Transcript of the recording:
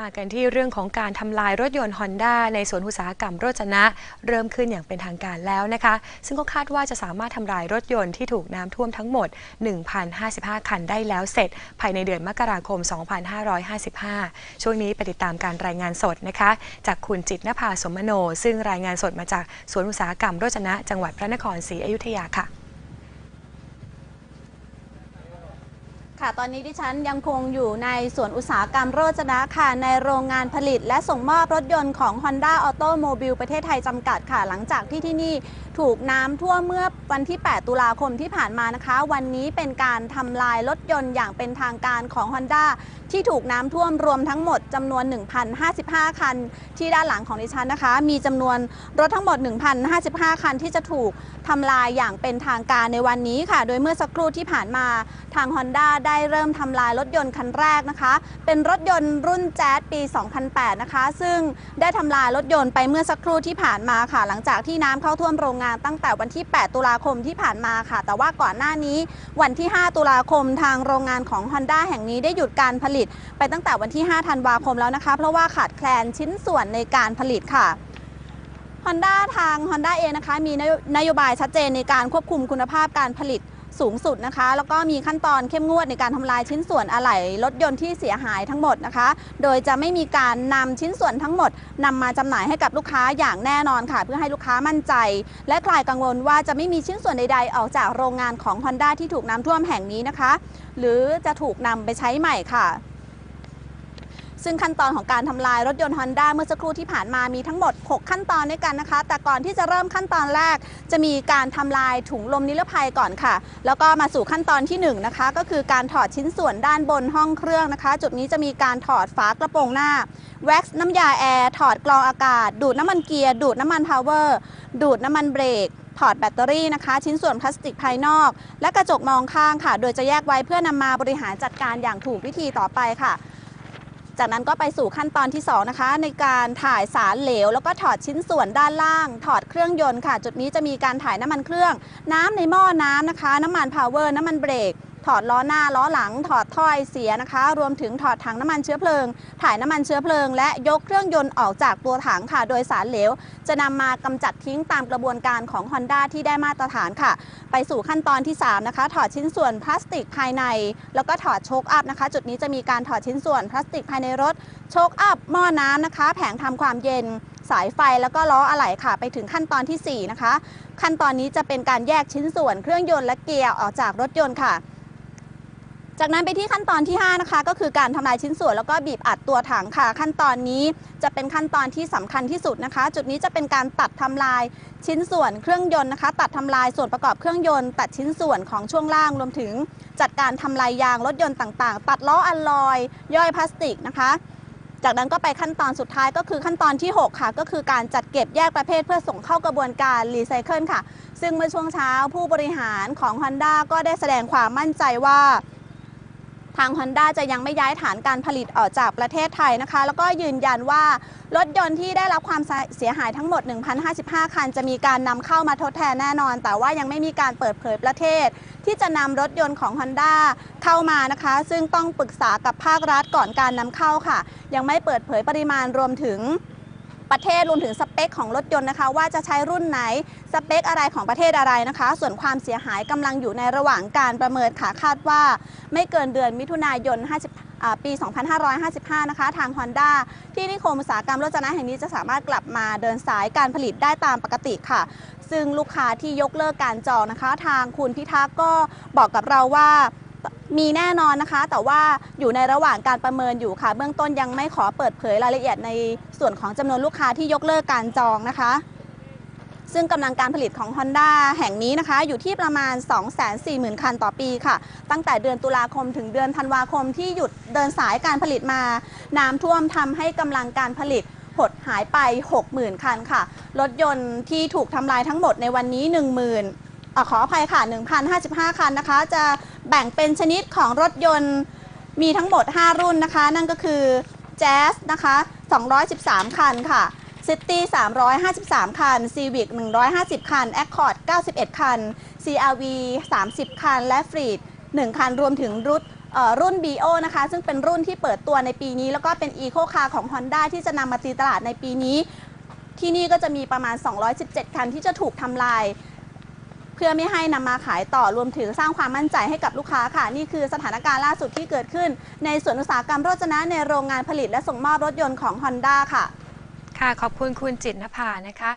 มากันที่เรื่องของการทำลายรถยนต์ Honda ในสวนอุตสาหกรรมโรจนะ เริ่มขึ้นอย่างเป็นทางการแล้วนะคะ ซึ่งก็คาดว่าจะสามารถทำลายรถยนต์ที่ถูกน้ำท่วมทั้งหมด 1,055 คันได้แล้วเสร็จ ภายในเดือนมกราคม 2555 ช่วงนี้ไปติดตามการรายงานสดนะคะ จากคุณจิตนภาสมโน ซึ่งรายงานสดมาจากสวนอุตสาหกรรมโรจนะ จังหวัดพระนครศรีอยุธยาค่ะ ค่ะ ตอนนี้ดิฉันยังคงอยู่ในสวนอุตสาหกรรมโรจนะค่ะ ในโรงงานผลิตและส่งมอบรถยนต์ของ Honda Automobile ประเทศไทยจำกัดค่ะ หลังจากที่ที่นี่ถูกน้ำท่วมเมื่อวันที่ 8 ตุลาคมที่ผ่านมานะคะ วันนี้เป็นการทำลายรถยนต์อย่างเป็นทางการของ Honda ที่ถูกน้ำท่วมรวมทั้งหมดจำนวน 1,055 คัน ที่ด้านหลังของดิฉันนะคะ มีจำนวนรถทั้งหมด 1,055 คัน ที่จะถูกทำลายอย่างเป็นทางการในวันนี้ค่ะ โดยเมื่อสักครู่ที่ผ่านมาทาง Honda ได้ได้เริ่มทำลายรถยนต์คันแรกนะคะ เป็นรถยนต์รุ่นแจ๊สปี 2008 นะคะ ซึ่งได้ทำลายรถยนต์ไปเมื่อสักครู่ที่ผ่านมาค่ะ หลังจากที่น้ำเข้าท่วมโรงงานตั้งแต่วันที่ 8 ตุลาคมที่ผ่านมาค่ะ แต่ว่าก่อนหน้านี้วันที่ 5 ตุลาคมทางโรงงานของ Honda แห่งนี้ได้หยุดการผลิต ไปตั้งแต่วันที่ 5 ธันวาคมแล้วนะคะ เพราะว่าขาดแคลนชิ้นส่วนในการผลิตค่ะ Honda ทาง Honda เองนะคะมีนโยบายชัดเจนในการควบคุมคุณภาพการผลิต สูงสุดนะคะ แล้วก็มีขั้นตอนเข้มงวดในการทำลายชิ้นส่วนอะไหล่รถยนต์ที่เสียหายทั้งหมดนะคะ โดยจะไม่มีการนำชิ้นส่วนทั้งหมดนำมาจำหน่ายให้กับลูกค้าอย่างแน่นอนค่ะ เพื่อให้ลูกค้ามั่นใจ และคลายกังวลว่าจะไม่มีชิ้นส่วนใดๆ ออกจากโรงงานของ Honda ที่ถูกน้ำท่วมแห่งนี้นะคะ หรือจะถูกนำไปใช้ใหม่ค่ะ ซึ่งขั้นตอนของการทำลายรถยนต์ Honda เมื่อสักครู่ที่ผ่านมามีทั้งหมด 6 ขั้นตอนด้วยกันนะคะ แต่ก่อนที่จะเริ่มขั้นตอนแรก จะมีการทำลายถุงลมนิรภัยก่อนค่ะ แล้วก็มาสู่ขั้นตอนที่1นะคะก็คือการถอดชิ้นส่วนด้านบนห้องเครื่องนะคะ จุดนี้จะมีการถอดฝากระโปรงหน้าแว็กซ์น้ำยาแอร์ถอดกรองอากาศ ดูดน้ำมันเกียร์ ดูดน้ำมันพาวเวอร์ ดูดน้ำมันเบรกถอดแบตเตอรี่นะคะ ชิ้นส่วนพลาสติกภายนอก และกระจกมองข้างค่ะ โดยจะแยกไว้เพื่อนำมาบริหารจัดการอย่างถูกวิธีต่อไปค่ะ จากนั้นก็ไปสู่ขั้นตอนที่ 2 นะคะ ในการถ่ายสารเหลว แล้วก็ถอดชิ้นส่วนด้านล่าง ถอดเครื่องยนต์ค่ะ จุดนี้จะมีการถ่ายน้ำมันเครื่อง น้ำในหม้อน้ำนะคะ น้ำมันพาวเวอร์ น้ำมันเบรก ถอดล้อหน้าล้อหลัง ถอดถ้อยเสียนะคะ รวมถึงถอดถังน้ำมันเชื้อเพลิง ถ่ายน้ำมันเชื้อเพลิง และยกเครื่องยนต์ออกจากตัวถังค่ะ โดยสารเหลว จะนำมากำจัดทิ้งตามกระบวนการของ Honda ที่ได้มาตรฐานค่ะ ไปสู่ขั้นตอนที่ 3 นะคะ ถอดชิ้นส่วนพลาสติกภายใน แล้วก็ถอดโชคอัพนะคะ จุดนี้จะมีการถอดชิ้นส่วนพลาสติกภายในรถ โชคอัพหม้อน้ำนะคะ แผงทำความเย็นสายไฟแล้วก็ล้ออะไหล่ค่ะ ไปถึงขั้นตอนทีสี่ 4 นะคะ ขั้นตอนนี้จะเป็นการแยกชิ้นส่วนเครื่องยนต์และเกียร์ออกจากรถยนต์ค่ะ จากนั้นไปที่ขั้นตอนที่ 5 นะคะ ก็คือการทำลายชิ้นส่วนแล้วก็บีบอัดตัวถังค่ะ ขั้นตอนนี้จะเป็นขั้นตอนที่สำคัญที่สุดนะคะ จุดนี้จะเป็นการตัดทำลายชิ้นส่วนเครื่องยนต์นะคะ ตัดทำลายส่วนประกอบเครื่องยนต์ ตัดชิ้นส่วนของช่วงล่างรวมถึง จัดการทำลายยางรถยนต์ต่างๆ ตัดล้ออัลลอยย่อยพลาสติกนะคะ จากนั้นก็ไปขั้นตอนสุดท้ายก็คือขั้นตอนที่ 6 ค่ะ ก็คือการจัดเก็บแยกประเภทเพื่อส่งเข้ากระบวนการรีไซเคิลค่ะ ซึ่งเมื่อช่วงเช้าผู้บริหารของ Honda ก็ได้แสดงความมั่นใจว่า ทาง Honda จะยังไม่ย้ายฐานการผลิตออกจากประเทศไทยนะคะ แล้วก็ยืนยันว่ารถยนต์ที่ได้รับความเสียหายทั้งหมด 1,055 คัน จะมีการนำเข้ามาทดแทนแน่นอน แต่ว่ายังไม่มีการเปิดเผยประเทศ ที่จะนำรถยนต์ของ Honda เข้ามานะคะ ซึ่งต้องปรึกษากับภาครัฐก่อนการนำเข้าค่ะ ยังไม่เปิดเผยปริมาณรวมถึง ประเทศรวมถึงสเปคของรถยนต์นะคะ ว่าจะใช้รุ่นไหนสเปคอะไรของประเทศอะไรนะคะ ส่วนความเสียหายกำลังอยู่ในระหว่างการประเมินค่ะคาดว่า ไม่เกินเดือนมิถุนายน 50ปี 2555 นะคะ ทาง Honda ที่นิคมอุตสาหกรรมรถจนะแห่งนี้จะสามารถกลับมาเดินสายการผลิตได้ตามปกติค่ะ ซึ่งลูกค้าที่ยกเลิกการจองนะคะ ทางคุณพิทักษ์ก็บอกกับเราว่า มีแน่นอนนะคะ แต่ว่าอยู่ในระหว่างการประเมินอยู่ค่ะ เบื้องต้นยังไม่ขอเปิดเผยรายละเอียดในส่วนของจำนวนลูกค้าที่ยกเลิกการจองนะคะ ซึ่งกำลังการผลิตของ Honda แห่งนี้นะคะ อยู่ที่ประมาณ 240,000 คันต่อปีค่ะ ตั้งแต่เดือนตุลาคมถึงเดือนธันวาคมที่หยุดเดินสายการผลิตมา น้ำท่วมทำให้กำลังการผลิตหดหายไป 60,000 คันค่ะ รถยนต์ที่ถูกทำลายทั้งหมดในวันนี้ 10,000ขออภัยค่ะ 1,055 คันนะคะ จะ แบ่งเป็นชนิดของรถยนต์มีทั้งหมด 5 รุ่นนะคะ นั่นก็คือ Jazz นะคะ 213 คันค่ะ City 353 คัน Civic 150 คัน Accord 91 คัน CRV 30 คัน และ Freed 1 คัน รวมถึงรุ่นเอ่อรุ่น BO นะคะ ซึ่งเป็นรุ่นที่เปิดตัวในปีนี้ แล้วก็เป็น Eco Car ของ Honda ที่จะนำมาตีตลาดในปีนี้ ที่นี่ก็จะมีประมาณ 217 คันที่จะถูกทำลาย เพื่อไม่ให้นำมาขายต่อรวมถึงสร้างความมั่นใจให้กับลูกค้าค่ะ นี่คือสถานการณ์ล่าสุดที่เกิดขึ้น ในส่วนอุตสาหกรรมโรจนะในโรงงานผลิตและส่งมอบรถยนต์ของ Honda ค่ะ ค่ะขอบคุณคุณจิตรนภานะคะ